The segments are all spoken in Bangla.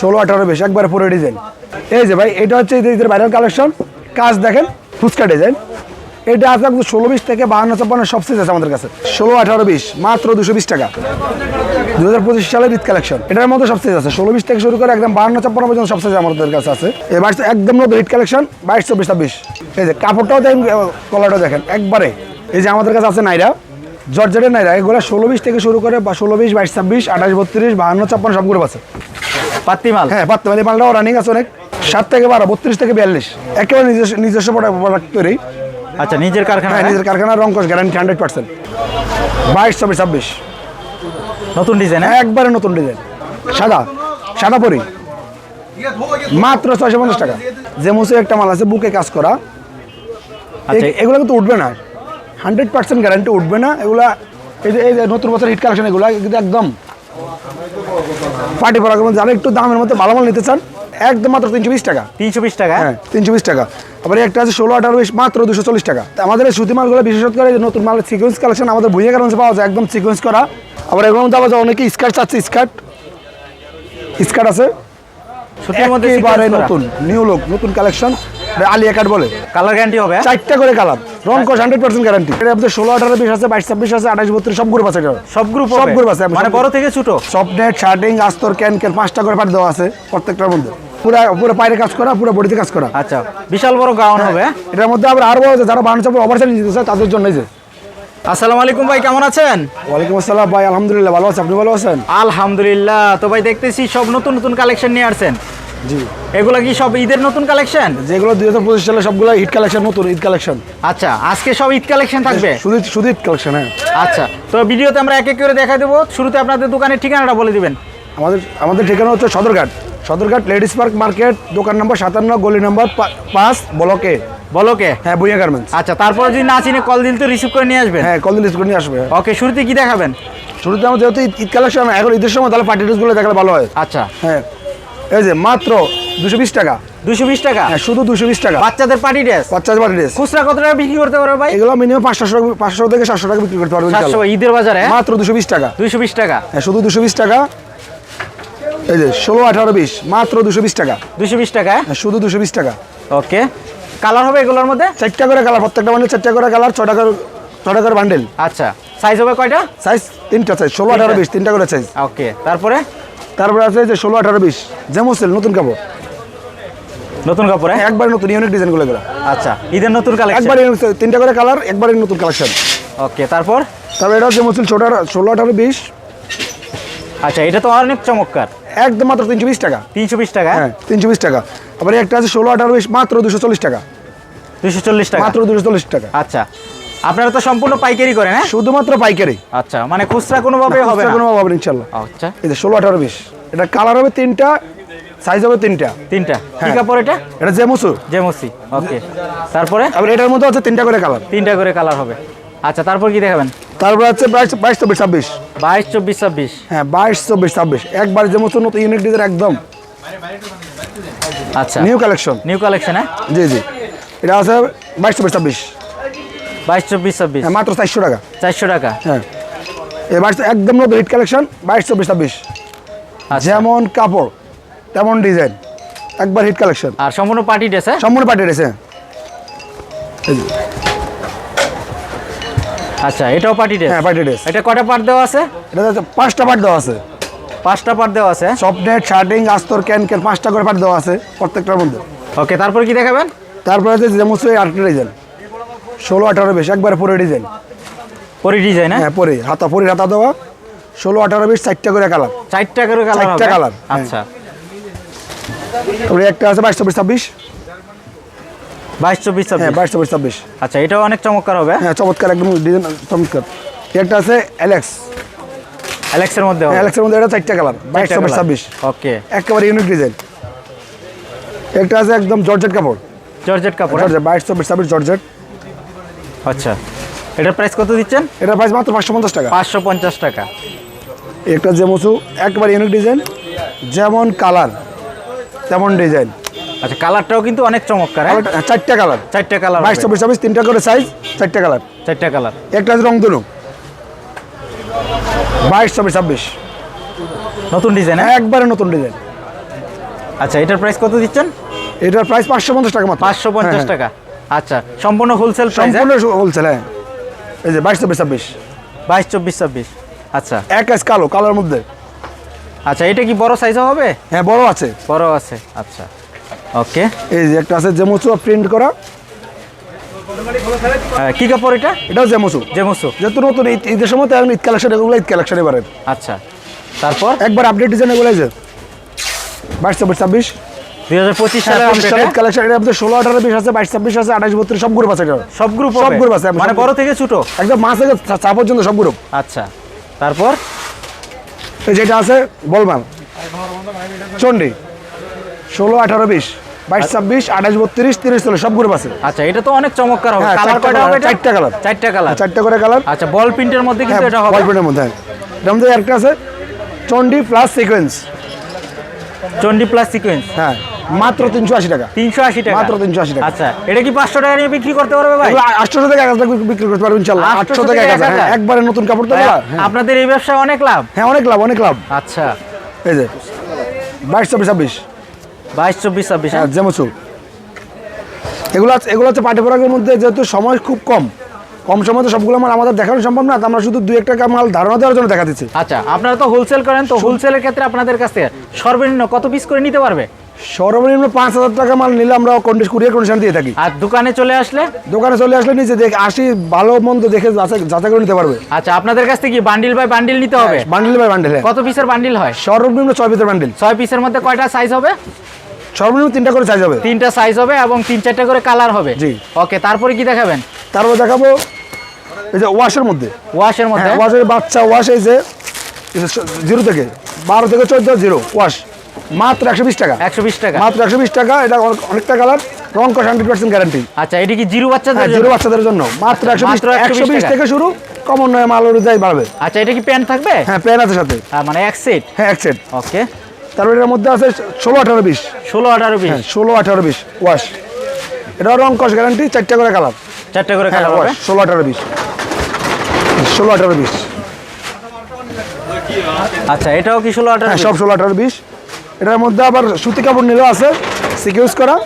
ষোলো, আঠারো, বেশ, একবারে পুরো ডিজাইন এই যে ভাই, এটা হচ্ছে ঈদের ভাইরাল কালেকশন কাজ দেখেন, ফুচকা ডিজাইন এটা আছে একদম ষোলো, বিশ থেকে বাহান্ন, ছাপ্পান্ন, সব সিজ আছে আমাদের কাছে। ষোলো, আঠারো, বিশ, মাত্র দুশো বিশ টাকা। দু হাজার পঁচিশ সালের ঈদ কালেকশন এটার মধ্যে সব সিজ আছে। ষোলো, বিশ থেকে শুরু করে একদম বাহান্ন, ছাপ্পান্ন পর্যন্ত সব সিজ আমাদের কাছে আছে। এবার একদম নতুন ঈদ কালেকশন বাইশ, চব্বিশ, ছাব্বিশ। এই যে কাপড়টাও দেখেন কলারটাও দেখেন। একবারে, এই যে আমাদের কাছে আছে নাইরা। জর্জেটের নাইরা। এগুলো ষোলো, বিশ থেকে শুরু করে বা ষোলো, বিশ, বাইশ, ছাব্বিশ, আঠাশ, বত্রিশ, বাহান্ন, ছাপ্পান্ন সব গ্রুপ আছে। পাত্তি মাল হ্যাঁ বাত্তাবাদী মালটাও রানিং আছে অনেক। সাত থেকে বারো বত্রিশ থেকে বিয়াল্লিশ। একেবারে নিজস্ব নিজস্ব প্রোডাক্ট তৈরি। আচ্ছা নিজের কারখানা হ্যাঁ নিজের কারখানার রঙ্কশ গ্যারান্টি হান্ড্রেড পার্সেন্ট বাইশ চব্বিশ ছাব্বিশ। নতুন ডিজাইন একবারে নতুন ডিজাইন সাদা সাদা পরি। মাত্র ছয়শো পঞ্চাশ টাকা। যে মুসে একটা মাল আছে বুকে কাজ করা। আচ্ছা। এগুলো কিন্তু উঠবে না। হান্ড্রেড পার্সেন্ট গ্যারান্টি উঠবে না। এগুলা এই যে এই যে নতুন বছর হিট কালেকশন এগুলো কিন্তু একদম পার্টি পরা যারা একটু দামের মধ্যে ভালো মাল নিতে চান একদম মাত্র তিনশো বিশ টাকা। তিনশো বিশ টাকা? হ্যাঁ তিনশো বিশ টাকা। আবার একটা আছে ষোলো আঠারো বিশ মাত্র দুশো চল্লিশ টাকা। আমাদের সুতি মালগুলো বিশেষত করে নতুন মালের সিকোয়েন্স কালেকশন আমাদের ভুইয়া কারণে পাওয়া যায় একদম সিকোয়েন্স করা। আবার এগুলোর মধ্যে আবার অনেকে স্কার্ট চাচ্ছে স্কার্ট। স্কার্ট আছে। সুতির মধ্যে একেবারে নতুন নিউ লুক নতুন কালেকশন আলিয়া কাট বলে। কালার গ্যারান্টি হবে হ্যাঁ? চারটা করে কালার রং হান্ড্রেড পার্সেন্ট গ্যারান্টি এটা ষোলো আঠারো বিশ আছে বাইশ ছাব্বিশ আছে আঠাশ বত্রিশ সব গ্রুপ আছে সব গ্রুপ সব group আছে, মানে বড় থেকে ছোট। সফট নেট শার্টিং আস্তর ক্যান ক্যান পাঁচটা করে দেওয়া আছে প্রত্যেকটার মধ্যে। পুরো পুরো পায়ের কাজ করা পুরো বডিতে কাজ করা। আচ্ছা বিশাল বড় গাউন হবে। হ্যাঁ? এটার মধ্যে আবার আরও যারা চাপড় চায় তাদের জন্য যে। আসসালামু আলাইকুম ভাই কেমন আছেন? ওয়ালাইকুম আসসালাম ভাই আলহামদুলিল্লাহ ভালো আছে আপনি ভালো আছেন? আলহামদুলিল্লাহ তো ভাই দেখতেছি সব নতুন নতুন কালেকশন নিয়ে আসছেন। জি। এগুলো কি সব ঈদের নতুন কালেকশন যেগুলো দুই হাজার পঁচিশ সালে সবগুলো ঈদ কালেকশন নতুন ঈদ কালেকশন আচ্ছা আজকে সব ঈদ কালেকশন থাকবে? শুধু শুধু ঈদ কালেকশন হ্যাঁ। আচ্ছা তো ভিডিওতে আমরা এক এক করে দেখা দেবো। শুরুতে আপনাদের দোকানের ঠিকানাটা বলে দিবেন। আমাদের আমাদের ঠিকানা হচ্ছে Sadarghat. Sadarghat ladies park market দোকান নম্বর সাতান্ন গলি নম্বর পাঁচ ব্লকে বলোকে হ্যাঁ বুইয়া গার্মেন্টস আচ্ছা তারপরে যদি না চিনে কল দিল তো রিসিভ করে নিয়ে আসবেন। হ্যাঁ কল দিলে করে নিয়ে আসবে। ওকে শুরুতে কি দেখাবেন? শুরুতে আমাদের যেহেতু ঈদ- ঈদ কালেকশন এখন ঈদের সময় তাহলে পার্টি ড্রেসগুলো দেখালে ভালো হয়। আচ্ছা। হ্যাঁ। এই যে মাত্র দুশো বিশ টাকা। দুশো বিশ টাকা? হ্যাঁ শুধু দুশো বিশ টাকা। বাচ্চাদের পার্টি ড্রেস? বাচ্চাদের পার্টি ড্রেস। খুচরা কত টাকা বিক্রি করতে পারবে ভাই? এগুলো মিনিমাম পাঁচশো পাঁচশো থেকে সাতশো টাকা বিক্রি করতে পারবেন সাতশো ঈদের বাজারে? মাত্র দুশো বিশ টাকা। দুইশো বিশ টাকা? হ্যাঁ শুধু দুশো বিশ টাকা। এই যে ষোলো আঠারো বিশ মাত্র দুশো বিশ টাকা। দুইশো বিশ টাকা? হ্যাঁ শুধু দুশো বিশ টাকা। ওকে। কালার হবে এগুলোর মধ্যে? চারটা করে কালার প্রত্যেকটা বান্ডেল চারটা করে কালার ছটা করে ছটা করে বান্ডেল আচ্ছা। সাইজ হবে কয়টা? সাইজ তিনটা সাইজ ষোলো আঠারো বিশ তিনটা করে সাইজ ওকে তারপরে? তারপরে আছে যে ষোলো আঠারো বিশ। যেমন নতুন কাপড়। নতুন কাপড় হ্যাঁ? একবারে নতুন ইউনিক ডিজাইনগুলো এগুলো। আচ্ছা ঈদের নতুন কালেকশন একবারে তিনটা করে কালার একবারে নতুন কালেকশন ওকে তারপর? তারপরে এটা হচ্ছে মুসলিম ছোটো ষোলো আঠারো বিশ। আচ্ছা এটা তো অনেক চমৎকার। একদম মাত্র তিনশো বিশ টাকা। তিনশো বিশ টাকা? হ্যাঁ তিনশো বিশ টাকা। আবার একটা আছে ষোলো আঠারো বিশ মাত্র দুশো চল্লিশ টাকা। দুশো চল্লিশ টাকা? মাত্র দুশো চল্লিশ টাকা। আচ্ছা। আপনারা তো সম্পূর্ণ পাইকারি করেন হ্যাঁ? শুধুমাত্র পাইকারি। আচ্ছা মানে খুচরা কোনোভাবে হবে না? কোনো হবে ইনশাল্লাহ। আচ্ছা। এই যে ষোলো আঠারো বিশ। এটা কালার হবে তিনটা সাইজ হবে তিনটা। তিনটা। কি হ্যাঁ। কাপড় এটা? এটা জেমুসু জেমসি ওকে। তারপরে? আবার এটার মধ্যে হচ্ছে তিনটা করে কালার তিনটা করে কালার হবে। আচ্ছা তারপর কি দেখাবেন? তারপর হচ্ছে বাইশ বাইশ চব্বিশ ছাব্বিশ। বাইশ চব্বিশ ছাব্বিশ। হ্যাঁ বাইশ চব্বিশ ছাব্বিশ। একবার জেমুসু নতুন ইউনিক ডিজাইন একদম। আচ্ছা। নিউ কালেকশন নিউ কালেকশন হ্যাঁ? জি জি। এটা আছে বাইশ চব্বিশ ছাব্বিশ। বাইশ চব্বিশ হ্যাঁ মাত্র চারশো টাকা। চারশো টাকা। হ্যাঁ। বাইশ একদম নতুন হিট কালেকশন বাইশ চব্বিশ ছাব্বিশ। আচ্ছা। যেমন কাপড় তেমন ডিজাইন একবার হিট কালেকশন আর সম্পূর্ণ পার্টি ড্রেস হ্যাঁ? সম্পূর্ণ পার্টি রয়েছে আচ্ছা এটাও পার্টি ড্রেস? হ্যাঁ পার্টি ড্রেস। এটা কটা পার্ট দেওয়া আছে? এটা হচ্ছে পাঁচটা পার্ট দেওয়া আছে। পাঁচটা পার্ট দেওয়া আছে সফট নেট শার্টিং আস্তর ক্যান ক্যান পাঁচটা করে পার্ট দেওয়া আছে প্রত্যেকটার মধ্যে। ওকে তারপর কি দেখাবেন? তারপরে হচ্ছে যেমন আরেকটা ডিজাইন ষোলো আঠারো বেশ একবারে পরে ডিজাইন। পরে ডিজাইন হ্যাঁ? হ্যাঁ পরে। হাতা পরে হাতা দেওয়া। ষোলো আঠারো বিশ চারটা করে কালার। চারটা করে কালার চারটা colour, হ্যাঁ। আচ্ছা। তারপরে একটা আছে বাইশ চব্বিশ ছাব্বিশ। বাইশ চব্বিশ হ্যাঁ বাইশ চব্বিশ ছাব্বিশ। আচ্ছা এটাও অনেক চমৎকার হবে হ্যাঁ? চমৎকার একদম ডিজাইন চমৎকার। একটা আছে অ্যালেক্স অ্যালেক্সের মধ্যে অ্যালেক্সের মধ্যে এটা চারটা কালার বাইশ চব্বিশ ছাব্বিশ। ওকে। একেবারে ইউনিক ডিজাইন একটা আছে একদম জর্জেট কাপড়। জর্জেট কাপড় হ্যাঁ? বাইশ চব্বিশ ছাব্বিশ জর্জেট। আচ্ছা এটার প্রাইস কত দিচ্ছেন? এটা প্রাইস মাত্র পাঁচশো পঞ্চাশ টাকা। পাঁচশো পঞ্চাশ টাকা। একটা জেমসু একবার ইউনিক ডিজাইন যেমন কালার তেমন ডিজাইন আচ্ছা কালারটাও কিন্তু অনেক চমৎকার হ্যাঁ? চারটা কালার চারটা কালার বাইশ চব্বিশ ছাব্বিশ তিনটা করে সাইজ চারটা কালার চারটা কালার একটা আছে রংধনু। বাইশ চব্বিশ ছাব্বিশ। নতুন ডিজাইন হ্যাঁ? একবারে নতুন ডিজাইন আচ্ছা এটার প্রাইস কত দিচ্ছেন? এটার প্রাইস পাঁচশো পঞ্চাশ টাকা মাত্র। পাঁচশো পঞ্চাশ হ্যাঁ, টাকা। আচ্ছা সম্পূর্ণ হোলসেল সম্পূর্ণ হোলসেল হ্যাঁ। এই যে বাইশ চব্বিশ ছাব্বিশ। বাইশ চব্বিশ ছাব্বিশ। আচ্ছা। এক আইস কালো কালোর মধ্যে। আচ্ছা এটা কি বড় সাইজও হবে? হ্যাঁ বড় আছে। বড় আছে আচ্ছা। ওকে। এই যে একটা আছে জেমুচু প্রিন্ট করা। কি কাপড় এটা? এটাও জেমুচু জেমুসু। যেহেতু নতুন ঈদের সময় তো ঈদ কালেকশন এগুলো ঈদ কালেকশন এবারে আচ্ছা। তারপর? একবার আপডেট ডিজাইন এগুলো যে। বাইশ চব্বিশ ছাব্বিশ। হ্যাঁ, সালের কালেকশন মধ্যে আছে বাইশ ছাব্বিশ আছে আঠাশ বত্রিশ সব গ্রুপ আছে সব গ্রুপ সব group আছে, মানে বড় থেকে ছোট? একদম মাছ থেকে চা- চা পর্যন্ত সব গ্রুপ আচ্ছা তারপর? যেটা আছে চন্ডি ষোলো আঠারো বিশ বাইশ ছাব্বিশ আঠাশ বত্রিশ তিরিশ চল্লিশ সব গ্রুপ আছে। আচ্ছা এটা তো অনেক চমৎকার হবে। হ্যাঁ, কালার চারটা কয়টা হবে চারটা colour। চারটা কালার চারটে করে কালার আচ্ছা বল প্রিন্টের মধ্যে হ্যাঁ কিন্তু এটা হবে। গল্পের মধ্যে হ্যাঁ। এটার মধ্যে একটা আছে চন্ডি প্লাস সিকোয়েন্স চন্ডি প্লাস সিকোয়েন্স হ্যাঁ। মাত্র তিনশো আশি টাকা। তিনশো আশি টাকা। মাত্র 380 টাকা। আচ্ছা এটা কি পাঁচশো টাকা নিয়ে বিক্রি করতে পারবে ভাই? এগুলো আটশো থেকে এক হাজার বিক্রি করতে পারবেন ইনশাল্লাহ। আটশো থেকে এক হাজার হ্যাঁ, একবারে নতুন কাপড় তো এগুলা। হ্যাঁ। আপনাদের এই ব্যবসায় অনেক লাভ? হ্যাঁ অনেক লাভ অনেক লাভ। আচ্ছা। এই যে বাইশ চব্বিশ ছাব্বিশ। বাইশ চব্বিশ ছাব্বিশ হ্যাঁ? জেমসু এগুলো আছে- এগুলো হচ্ছে পাটি পরাগের মধ্যে যেহেতু সময় খুব কম কম সময় তো সবগুলো মাল আমাদের দেখানো সম্ভব না আমরা শুধু দুই একটা মাল ধারণা দেওয়ার জন্য দেখা দিচ্ছি আচ্ছা আপনারা তো হোলসেল করেন তো হোলসেলের ক্ষেত্রে আপনাদের কাছ থেকে সর্বনিম্ন কত পিস করে নিতে পারবে? সর্বনিম্ন পাঁচ হাজার টাকা মাল নিলে আমরা কন্ডিশ কুরিয়ার কন্ডিশন দিয়ে থাকি। আর দোকানে চলে আসলে? দোকানে চলে আসলে নিচে দেখে আসি ভালো মন্দ দেখে যাচাই করে নিতে পারবে। আচ্ছা আপনাদের কাছ থেকে কি বান্ডিল বাই বান্ডিল নিতে হবে? বান্ডিল বাই বান্ডিল কত পিসের বান্ডিল হয়? সর্বনিম্ন ছয় পিসের বান্ডিল ছয় পিসের মধ্যে কয়টা সাইজ হবে? সর্বনিম্ন তিনটা করে সাইজ হবে। তিনটা সাইজ হবে এবং তিন চারটা করে কালার হবে। জি। ওকে তারপরে কি দেখাবেন? তারপর দেখাবো এই যে ওয়াশের মধ্যে। ওয়াশের মধ্যে? হ্যাঁ ওয়াশের বাচ্চা ওয়াশ এই যে জিরো থেকে বারো থেকে চোদ্দ জিরো ওয়াশ মাত্র একশো বিশ টাকা। একশো বিশ টাকা। মাত্র একশো বিশ টাকা এটা অনেকটা কালার রং কষ হান্ড্রেড পার্সেন্ট গ্যারান্টি আচ্ছা এটি কি জিরো বাচ্চাদের হ্যাঁ জিরো বাচ্চাদের জন্য। মাত্র একশো বিশ একশো বিশ থেকে শুরু কমন নয় মাল অনুযায়ী বাড়বে। আচ্ছা এটা কি প্যান্ট থাকবে? হ্যাঁ প্যান আছে সাথে। আহ, মানে এক সেট হ্যাঁ এক সেট ওকে তারপরে এর মধ্যে আছে ষোলো আঠারো বিশ। ষোলো আঠারো বিশ? হ্যাঁ ষোলো আঠারো বিশ। ওয়াশ এটা রং কষ গ্যারান্টি চারটা করে কালার চারটে করে হ্যাঁ কালার ওয়াশ ষোলো আঠারো বিশ। ষোলো আঠারো বিশ। আচ্ছা এটাও কি ষোলো আঠারো হ্যাঁ সব ষোলো আঠারো বিশ। এটার মধ্যে আবার সুতি কাপড় নিলেও আছে সিকিউজ করা।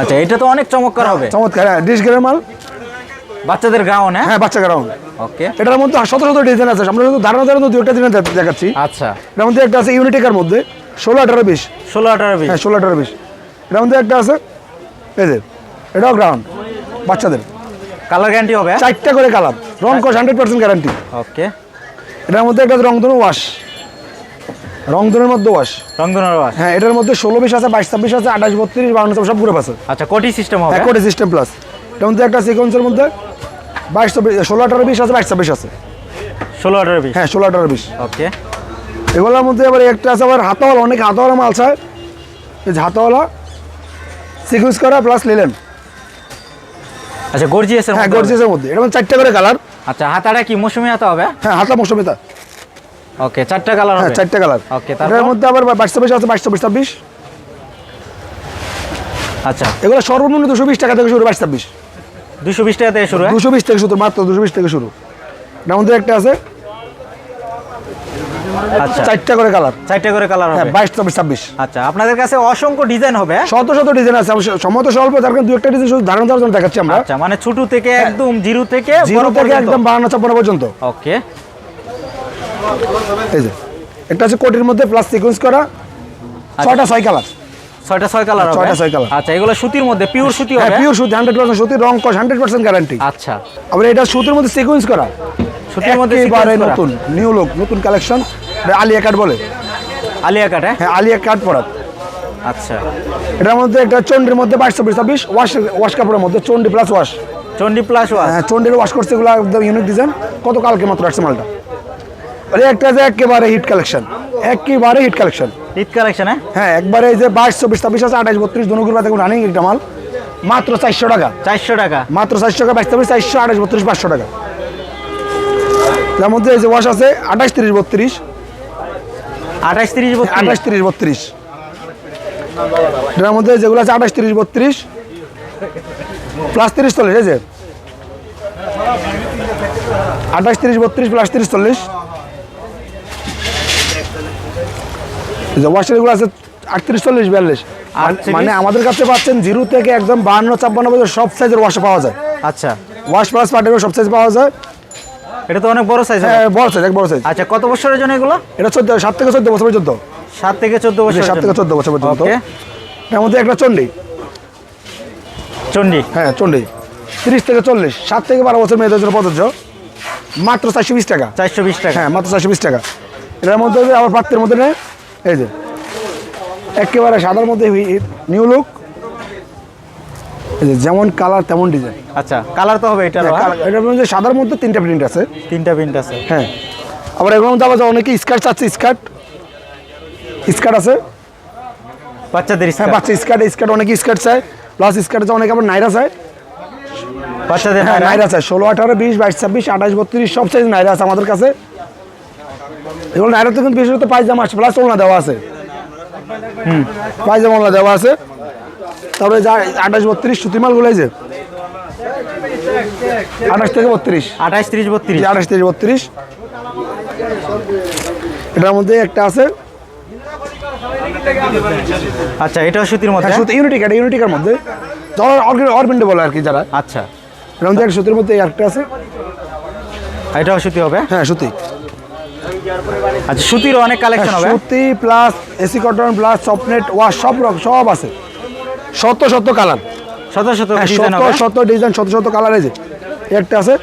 আচ্ছা এটা তো অনেক চমৎকার হবে। চমৎকার হ্যাঁ ডিশ গেরের মাল। বাচ্চাদের গাউন হ্যাঁ? হ্যাঁ বাচ্চা গ্রাউন্ড ওকে এটার মধ্যে শত শত ডিজাইন আছে। আমরা শুধু ধারণা ধারণা দু একটা ডিজাইন দেখাচ্ছি। আচ্ছা। এটার মধ্যে একটা আছে ইউনিটেকার মধ্যে ষোলো আঠারো বিশ। ষোলো আঠারো বিশ। হ্যাঁ ষোলো আঠারো বিশ। এটার মধ্যে একটা আছে এই যে এটাও গ্রাউন্ড বাচ্চাদের। কালার গ্যারান্টি হবে চারটা করে কালার রং কস হান্ড্রেড পার্সেন্ট গ্যারান্টি ওকে এটার মধ্যে একটা রংধনু ওয়াশ রংধনুর মধ্যে ওয়াশ। রংধনের ওয়াশ। হ্যাঁ এটার মধ্যে ষোলো বিশ আছে বাইশ ছাব্বিশ আছে আঠাশ বত্রিশ বাউন্ন সব গ্রুপ আছে আচ্ছা কোটি সিস্টেম হবে কোটি সিস্টেম প্লাস এটার মধ্যে একটা সিকোয়েন্সের মধ্যে বাইশ চব্বিশ ষোলো আঠারো বিশ আছে বাইশ ছাব্বিশ আছে। ষোলো আঠারো বিশ? হ্যাঁ ষোলো আঠারো বিশ। ওকে এগুলোর মধ্যে আবার একটা আছে আবার হাতাওয়ালা অনেক হাতাওয়ালা মাল চায় এই হাতাওয়ালা সিকুয়েন্স করা প্লাস লিলেন আচ্ছা গর্জিয়াসের হ্যাঁ। গর্জিয়াসের মধ্যে। এটা মানে চারটে করে কালার আচ্ছা হাতাটা কি মৌসুমি হাতা হবে? হ্যাঁ হাতা মৌসুমিতা ওকে চারটা কালার হ্যাঁ হবে। চারটে কালার ওকে মধ্যে আবার বাইশ ছাব্বিশ আছে বাইশ চব্বিশ ছাব্বিশ। আচ্ছা। এগুলো সর্বনিম্ন দুশো বিশ টাকা থেকে শুরু বাইশ ছাব্বিশ। দুশো বিশ টাকা থেকে শুরু হ্যাঁ? দুশো বিশ থেকে শুরু মাত্র দুশো বিশ থেকে শুরু। একটা আছে। আচ্ছা। চারটা করে কালার চারটা করে কালার হ্যাঁ হবে। বাইশ চব্বিশ ছাব্বিশ। আচ্ছা আপনাদের কাছে অসংখ্য ডিজাইন হবে? শত শত ডিজাইন আছে অবশ্য সময় তো স্বল্প তার কারণে দু একটা ডিজাইন শুধু ধারণা দেওয়ার দেখাচ্ছি আমরা। আচ্ছা মানে ছোট থেকে একদম জিরো থেকে জিরো থেকে একদম ছাপ্পান্ন পর্যন্ত। ওকে। এই যে একটা আছে কোটির মধ্যে প্লাস সিকোয়েন্স করা। ছয়টা ছয় কালার ছয়টা ছয় কালার ছয়টা ছয় colour। আচ্ছা এগুলো সুতির মধ্যে পিওর সুতি হ্যাঁ হবে? পিওর সুতি হান্ড্রেড পার্সেন্ট সুতি রং কস হান্ড্রেড পার্সেন্ট গ্যারান্টি আচ্ছা। আবার এটা সুতির মধ্যে সিকোয়েন্স করা। সুতির মধ্যে একেবারে নতুন নিউ লুক নতুন কালেকশন আলিয়া কাট বলে। আলিয়া কাট হ্যাঁ? হ্যাঁ আলিয়া কাট পরা আচ্ছা। এটার মধ্যে একটা চন্ডির মধ্যে বাইশ চব্বিশ ছাব্বিশ ওয়াশ ওয়াশ কাপড়ের মধ্যে চন্ডি প্লাস ওয়াশ চন্ডি প্লাস ওয়াশ হ্যাঁ চন্ডির ওয়াশ করছে এগুলো একদম ইউনিক ডিজাইন কত কালকে মাত্র আসছে মালটা? একটা যে একেবারে হিট কালেকশন একেবারে হিট কালেকশন ঈদ কালেকশন হ্যাঁ? একবারে এই যে বাইশ চব্বিশ ছাব্বিশ আছে আঠাশ বত্রিশ ধনুকুর বাদে রানিং একটা মাল। মাত্র চারশো টাকা। চারশো টাকা। মাত্র চারশো টাকা বাইশ ছাব্বিশ চারশো আঠাশ বত্রিশ পাঁচশো টাকা। তার মধ্যে এই যে ওয়াশ আছে আঠাশ তিরিশ বত্রিশ। আঠাশ তিরিশ আঠাশ তিরিশ বত্রিশ। এটার মধ্যে যেগুলো আছে আঠাশ তিরিশ বত্রিশ। প্লাস তিরিশ চল্লিশ এই যে। আঠাশ তিরিশ বত্রিশ প্লাস তিরিশ চল্লিশ এই যে ওয়াশের এগুলো আছে আটত্রিশ চল্লিশ বিয়াল্লিশ। আটত্রিশ? মানে আমাদের কাছে পাচ্ছেন জিরো থেকে একদম বাহান্ন ছাপ্পান্ন পর্যন্ত সব সাইজের ওয়াশ পাওয়া যায়। আচ্ছা। ওয়াশ প্লাস পার্টের সব সাইজ পাওয়া যায়। এটা তো অনেক বড় সাইজ হ্যাঁ, বড় সাইজ এক বড় সাইজ আচ্ছা কত বছরের জন্য এগুলো? এটা চোদ্দ সাত থেকে চোদ্দ বছর পর্যন্ত। সাত থেকে চোদ্দ বছর সাত থেকে চোদ্দ বছর পর্যন্ত। এর মধ্যে একটা চন্ডি চন্ডি হ্যাঁ চন্ডি তিরিশ থেকে চল্লিশ সাত থেকে বারো বছর মেয়েদের জন্য প্রযোজ্য। মাত্র চারশো বিশ টাকা। চারশো বিশ টাকা। হ্যাঁ মাত্র চারশো বিশ টাকা। এটার মধ্যে আবার প্রাপ্তের মধ্যে এই যে একেবারে সাদার মধ্যে নিউ লুক যেমন কালার তেমন ডিজাইন আচ্ছা কালার তো হবে এটা এটার মধ্যে সাদার মধ্যে তিনটা প্রিন্ট আছে। তিনটা প্রিন্ট আছে। হ্যাঁ। আবার এগুলোর মধ্যে আবার অনেকে স্কার্ট চাচ্ছে স্কার্ট স্কার্ট আছে। বাচ্চাদের হ্যাঁ স্কার্ট বাচ্চা স্কার্ট স্কার্ট অনেকে স্কার্ট চায়। প্লাস স্কার্ট আছে অনেকে আবার নাইরা চায়। বাচ্চাদের হ্যাঁ নাইরা। নাইরা চায়। ষোলো আঠারো বিশ বাইশ ছাব্বিশ আঠাশ বত্রিশ সব সাইজ নাইরা আছে আমাদের কাছে। এগুলো নাইরাতে কিন্তু বিশেষত পায়জামা আছে প্লাস ওলনা দেওয়া আছে। হুম পায়জামা ওলনা দেওয়া আছে। তারপরে যা আঠাশ বত্রিশ সুতি মালগুলো যে। আঠাশ থেকে বত্রিশ। আঠাশ ত্রিশ বত্রিশ। আঠাশ থেকে বত্রিশ। এটার মধ্যে একটা আছে। আচ্ছা এটাও সুতির মধ্যে? হ্যাঁ সুতি ইউনিটিক এটা ইউনিটিকের মধ্যে। অরবিন্ডে বলে আর কি যারা। আচ্ছা। এর মধ্যে সুতির মধ্যে একটা আছে। এটাও সুতি হবে? হ্যাঁ সুতি। আচ্ছা সুতির অনেক কালেকশন হবে। সুতি প্লাস এসি কটন প্লাস সফটনেট ওয়াশ সব রকম সব আছে। শত শত কালার শত শত হ্যাঁ ডিজাইন শত শত ডিজাইন শত শত কালার আছে একটা আছে।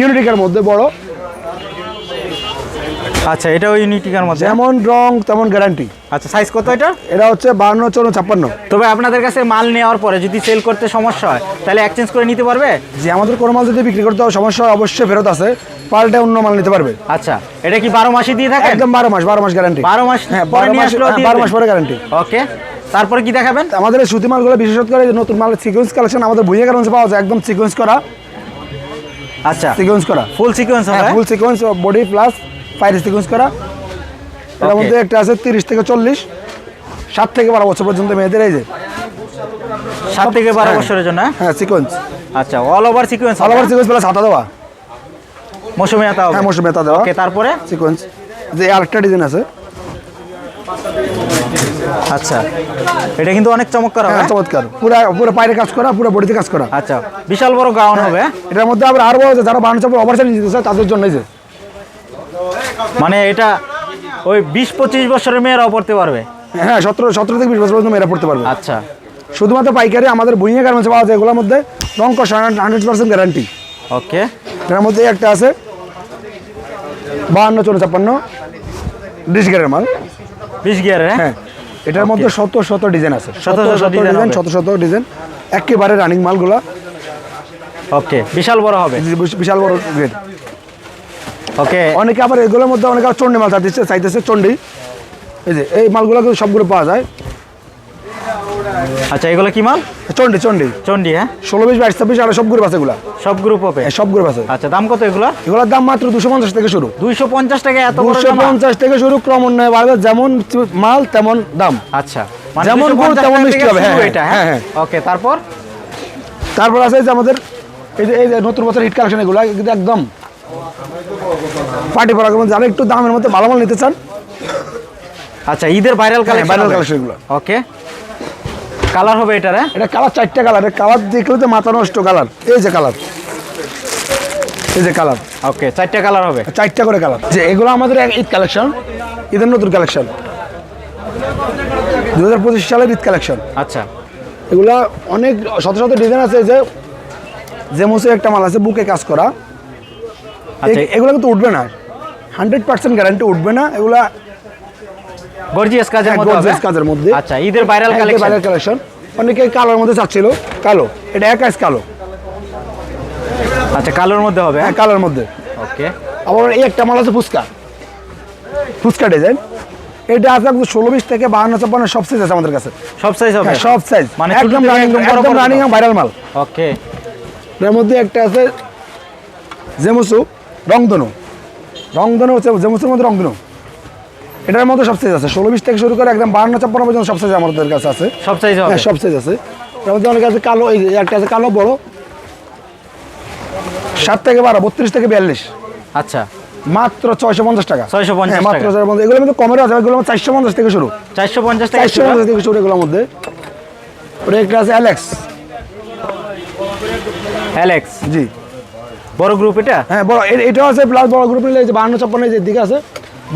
ইউনিটিকের মধ্যে বড়। আচ্ছা এটাও ইউনিটিকার মধ্যে? যেমন রং তেমন গ্যারান্টি আচ্ছা সাইজ কত এটা এটা হচ্ছে বান্ন চৌন্ন ছাপ্পান্ন। তবে আপনাদের কাছে মাল নেওয়ার পরে যদি সেল করতে সমস্যা হয় তাহলে এক্সচেঞ্জ করে নিতে পারবে? যে আমাদের কোনো মাল যদি বিক্রি করতে হয় সমস্যা হয়, অবশ্যই ফেরত আছে। পাল্টে অন্য মাল নিতে পারবে। আচ্ছা এটা কি বারো মাসই দিয়ে থাকেন? একদম বারো মাস বারো মাস গ্যারান্টি বারো মাস হ্যাঁ পরে বারো মাস হ্যাঁ, বারো মাস পরে গ্যারান্টি ওকে তারপরে কি দেখাবেন? আমাদের সুতি মালগুলো বিশেষত করে নতুন মাল সিকোয়েন্স কালেকশন আমাদের ভুইয়া কারণে পাওয়া যায় একদম সিকোয়েন্স করা। আচ্ছা সিকোয়েন্স করা। ফুল সিকোয়েন্স হ্যাঁ full sequence body plus five sequence করা। এর মধ্যে একটা আছে তিরিশ থেকে চল্লিশ। সাত থেকে বারো বছর পর্যন্ত মেয়েদের এই যে। সাত থেকে বারো হ্যাঁ। বছরের জন্য? হ্যাঁ? হ্যাঁ সিকোয়েন্স আচ্ছা all over sequence all over sequence plus হাতা দেওয়া। মৌসুমি হবে। হ্যাঁ মৌসুমি হাতা দেওয়া। তারপরে? সিকোয়েন্স যে আরেকটা ডিজাইন আছে। আচ্ছা এটা কিন্তু অনেক চমৎকার হবে। হ্যাঁ চমৎকার। পুরো পুরো পায়ের কাজ করা পুরো বডিতে কাজ করা। আচ্ছা বিশাল বড় গাউন হবে। এটার মধ্যে আবার আরও যারা বানানো চাপড় ওভার সাইজ নিতে চায় তাদের জন্য যে। মানে এটা ওই বিশ পঁচিশ বছরের মেয়েরাও পড়তে পারবে। হ্যাঁ সতেরো সতেরো থেকে বিশ বছর পর্যন্ত মেয়েরা পড়তে পারবে। আচ্ছা। শুধুমাত্র পাইকারি আমাদের বইয়ে গার্মেন্টস পাওয়া যায় এগুলোর মধ্যে রং কষ হান্ড্রেড পার্সেন্ট গ্যারান্টি ওকে। এর মধ্যে একটা আছে বাহান্ন চল্লিশ ছাপ্পান্ন বিশ গিয়ারের মাল। বিশ গিয়ারের হ্যাঁ? হ্যাঁ এটার মধ্যে শত শত ডিজাইন আছে। শত শত ডিজাইন শত শত ডিজাইন। একেবারে রানিং মালগুলা। ওকে বিশাল বড় হবে। বিশাল বড় গ্রেড ওকে অনেকে আবার এগুলোর মধ্যে অনেকে চন্ডি মাল চাইতেছে চাইতেছে চন্ডি এই যে এই মালগুলো কিন্তু সবগুলো পাওয়া যায়। আচ্ছা এগুলো কি মাল? চন্ডি চন্ডি চন্ডি হ্যাঁ? ষোলো বিশ বাইশ ছাব্বিশ আর সব গ্রুপ আছে এগুলা। সব গ্রুপ হবে? হ্যাঁ, সব গ্রুপ আছে। আচ্ছা দাম কত এগুলো? এগুলোর দাম মাত্র দুশো পঞ্চাশ থেকে শুরু। দুইশো পঞ্চাশ টাকা এত দুশো পঞ্চাশ থেকে শুরু ক্রমান্বয়ে বাড়বে যেমন মাল তেমন দাম। আচ্ছা মানে যেমন 250 গুড় তেমন মিষ্টি হবে, হ্যাঁ, এটা হ্যাঁ, হ্যাঁ ওকে তারপর? তারপর আছে যে আমাদের এই যে এই যে নতুন বছর হিট কালেকশন এগুলো একদম পার্টি যারা একটু দামের মধ্যে ভালো মাল নিতে চান। আচ্ছা ঈদের viral collection collection okay colour হবে এটার হ্যাঁ এটা কালার চারটা কালার কালার দেখলে তো মাথা নষ্ট কালার এই যে কালার এই যে কালার ওকে চারটা কালার হবে। চারটা করে কালার যে এগুলো আমাদের ঈদ কালেকশন ঈদের নতুন কালেকশন দু হাজার পঁচিশ সালের ঈদ কালেকশন আচ্ছা। এগুলা অনেক শত শত ডিজাইন আছে যে জেমসে একটা মাল আছে বুকে কাজ করা। এগুলো কিন্তু উঠবে না। হান্ড্রেড পার্সেন্ট গ্যারান্টি উঠবে না। এগুলা গর্জিয়াস কাজের হ্যাঁ, মধ্যে gorgeous কাজের মধ্যে। আচ্ছা ঈদের ভাইরাল কালেকশন বাইরের কালেকশন অনেকে কালোর মধ্যে চাচ্ছিল। কালো। এটা একাইস কালো। আচ্ছা কালোর মধ্যে হবে হ্যাঁ? কালোর মধ্যে। ওকে। আবার এই একটা মাল আছে ফুচকা। ফুচকা ডিজাইন এটা আছে একদম ষোলো বিশ থেকে বাহান্ন ছাপ্পান্ন সব সাইজ আছে আমাদের কাছে। সব সাইজ হবে? হ্যাঁ সব সাইজ মানে একদম রানিং একদম। রানিং ভাইরাল মাল। ওকে। এর মধ্যে একটা আছে জেমুসু। রংধনু। রংধনু হচ্ছে জেমুসুর মধ্যে রংধনু। এটার মধ্যে সব সাইজ আছে। ষোলো বিশ থেকে শুরু করে একদম বাহান্ন ছাপ্পান্ন পর্যন্ত সব সাইজ আমাদের কাছে আছে। সব সাইজ হ্যাঁ সব সাইজ আছে। এর মধ্যে অনেক আছে কালো এই একটা আছে কালো বড়। সাত থেকে বারো বত্রিশ থেকে বিয়াল্লিশ। আচ্ছা। মাত্র ছয়শো পঞ্চাশ টাকা। 650 হ্যাঁ, মাত্র ছয়শো পঞ্চাশ। এগুলোর মধ্যে কমেরও আছে এগুলো চারশো পঞ্চাশ থেকে শুরু। চারশো পঞ্চাশ চারশো পঞ্চাশ থেকে শুরু এগুলোর মধ্যে। ওটা একটা আছে অ্যালেক্স অ্যালেক্স জি। বড় গ্রুপ এটা? হ্যাঁ বড় এটাও আছে প্লাস বড় গ্রুপ নিলে যে বাহান্ন ছাপ্পান্ন এই যে দিকে আছে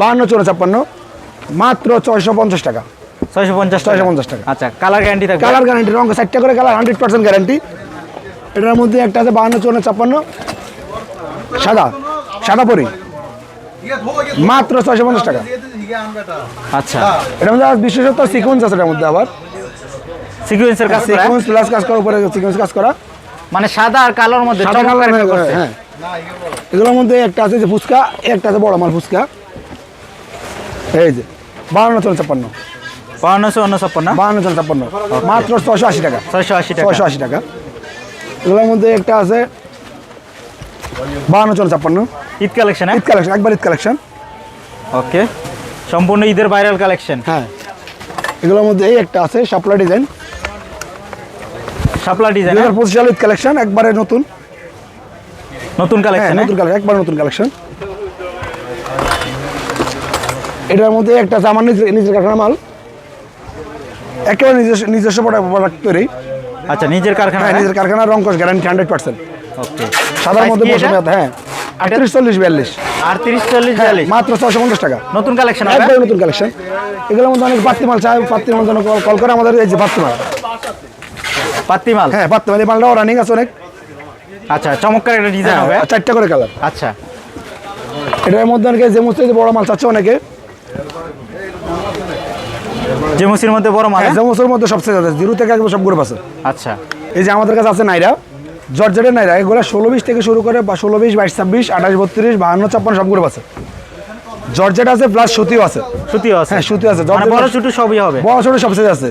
বাহান্ন চৌরা ছাপ্পান্ন মাত্র ছয়শো পঞ্চাশ টাকা। ছয়শো পঞ্চাশ 650 টাকা। আচ্ছা কালার গ্যারান্টি থাকে কালার গ্যারান্টি রঙ চারটা করে কালার হান্ড্রেড পার্সেন্ট গ্যারান্টি এটার মধ্যে একটা আছে বাহান্ন চৌন্ন ছাপ্পান্ন সাদা সাদা পরি মাত্র ছয়শো পঞ্চাশ টাকা। আচ্ছা। এটার মধ্যে বিশেষত সিকোয়েন্স আছে এটার মধ্যে আবার। সিকুয়েন্সের কাজ করা? সিকোয়েন্স প্লাস কাজ করার উপরে সিকোয়েন্স কাজ করা। মানে সাদা আর কালোর মধ্যে হ্যাঁ এগুলোর মধ্যে একটা আছে যে ফুচকা একটা আছে বড় মাল ফুচকা। এই যে বাহান্ন চল্লিশ ছাপ্পান্ন বাউন্নশো উনছাপ্পান্ন বাহান্ন চল্লিশ ছাপ্পান্ন মাত্র ছয়শো আশি টাকা। ছয়শো আশি টাকা। ছয়শো আশি টাকা। এগুলোর মধ্যে একটা আছে বাহান্ন চল্লিশ ছাপ্পান্ন ঈদ কালেকশন ঈদ কালেকশন একবার ঈদ কালেকশন। ওকে সম্পূর্ণ ঈদের ভাইরাল কালেকশন। হ্যাঁ। এগুলোর মধ্যে এই একটা আছে শাপলা ডিজাইন। শাপলা ডিজাইন হাজার পঁচিশ সালে কালেকশন একবারে নতুন। নতুন হ্যাঁ কালেকশন নতুন কালেকশন একবার নতুন কালেকশন এটার মধ্যে একটা আছে আমার নিজের নিজের কারখানা মাল। একেবারে নিজস্ব নিজস্ব প্রোডাক্ট তৈরি। আচ্ছা নিজের কারখানা হ্যাঁ নিজের কারখানা রঙ্কশ গ্যারান্টি হান্ড্রেড পার্সেন্ট ওকে সাদার মধ্যে হাতে, হ্যাঁ। আটত্রিশ চল্লিশ বিয়াল্লিশ। আটত্রিশ চল্লিশ হ্যাঁ বিয়াল্লিশ? মাত্র ছশো পঞ্চাশ টাকা। নতুন কালেকশন একদম নতুন কালেকশন এগুলোর মধ্যে অনেক পাত্তি মাল চায় পাত্তি মাল জন্য কল- করে আমাদের এই যে পাত্তি মাল। পাত্তি মাল হ্যাঁ পাত্তি মাল এই মালটাও রানিং আছে অনেক। আচ্ছা চমৎকার একটা ডিজাইন হ্যাঁ, হবে। চারটা করে কালার আচ্ছা। এটার মধ্যে অনেকে যে মুস্তে বড় মাল চাচ্ছে অনেকে। যে মুসির মধ্যে বড় মাল হ্যাঁ হ্যাঁ? জেমসের মধ্যে সবচেয়ে যাচ্ছে জিরো থেকে একদম সব গ্রুপ আছে। আচ্ছা। এই যে আমাদের কাছে আছে নাইরা জর্জেটের নাইরা এগুলো ষোলো বিশ থেকে শুরু করে বা ষোলো বিশ বাইশ ছাব্বিশ আঠাশ বত্রিশ বাহান্ন ছাপ্পান্ন সব গ্রুপ আছে। জর্জেট আছে প্লাস সুতিও আছে। সুতিও আছে। হ্যাঁ সুতি আছে। মানে বড় ছোট সবই হবে। বড় ছোট সবচেয়ে আছে।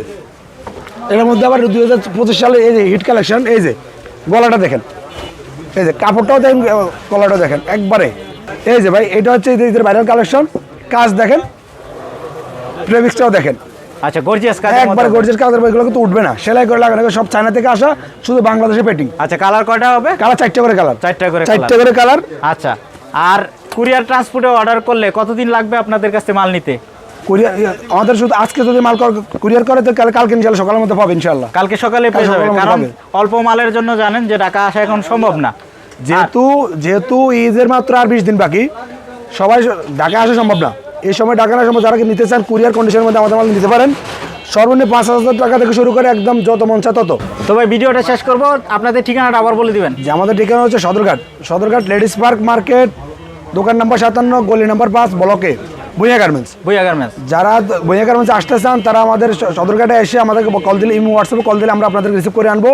এর মধ্যে আবার দুই হাজার পঁচিশ সালে এই যে হিট কালেকশন এই যে গলাটা দেখেন এই যে কাপড়টাও দেখেন গলাটাও দেখেন একবারে। এই যে ভাই এটা হচ্ছে ঈদের বাইরের কালেকশন কাজ দেখেন প্রেমিক্সটাও দেখেন। আচ্ছা গর্জিয়াস কাজ একবার গর্জের কাজের বইগুলো কিন্তু উঠবে না। সেলাই করে লাগানো সব চায়না থেকে আসা শুধু বাংলাদেশে পেটিং আচ্ছা কালার কয়টা হবে? কালার চারটে করে কালার চারটা করে চারটে করে কালার আচ্ছা আর কুরিয়ার ট্রান্সপোর্টে অর্ডার করলে কতদিন লাগবে আপনাদের কাছে মাল নিতে? কুরিয়ার আমাদের শুধু আজকে যদি মাল কুরিয়ার করে তো কাল- কালকে ইনশাল্লাহ সকালের মধ্যে পাবে ইনশাল্লাহ কালকে সকালে পেয়ে যাবে কারণ অল্প মালের জন্য জানেন যে ঢাকা আসা এখন সম্ভব না। যেহেতু যেহেতু ঈদের মাত্র আর বিশ দিন বাকি সবাই ঢাকা আসা সম্ভব না। এই সময় ঢাকা না সম্ভব যারা নিতে চান কুরিয়ার কন্ডিশনের মধ্যে আমাদের মাল নিতে পারেন। সর্বনিম্ন পাঁচ হাজার টাকা থেকে শুরু করে একদম যত মন চায় তত। তো ভাই ভিডিওটা শেষ করব। আপনাদের ঠিকানাটা আবার বলে দিবেন। যে আমাদের ঠিকানা হচ্ছে Sadarghat. Sadarghat ladies park market দোকান নাম্বার সাতান্ন গলি নাম্বার পাঁচ ব্লকে বইয়া গার্মেন্টস। বইয়া গার্মেন্টস। যারা বইয়া গার্মেন্টসে আসতে চান তারা আমাদের সদরঘাটে এসে আমাদেরকে কল দিলে ইমো হোয়াটসঅ্যাপে কল দিলে আমরা আপনাদের রিসিভ করে আনব।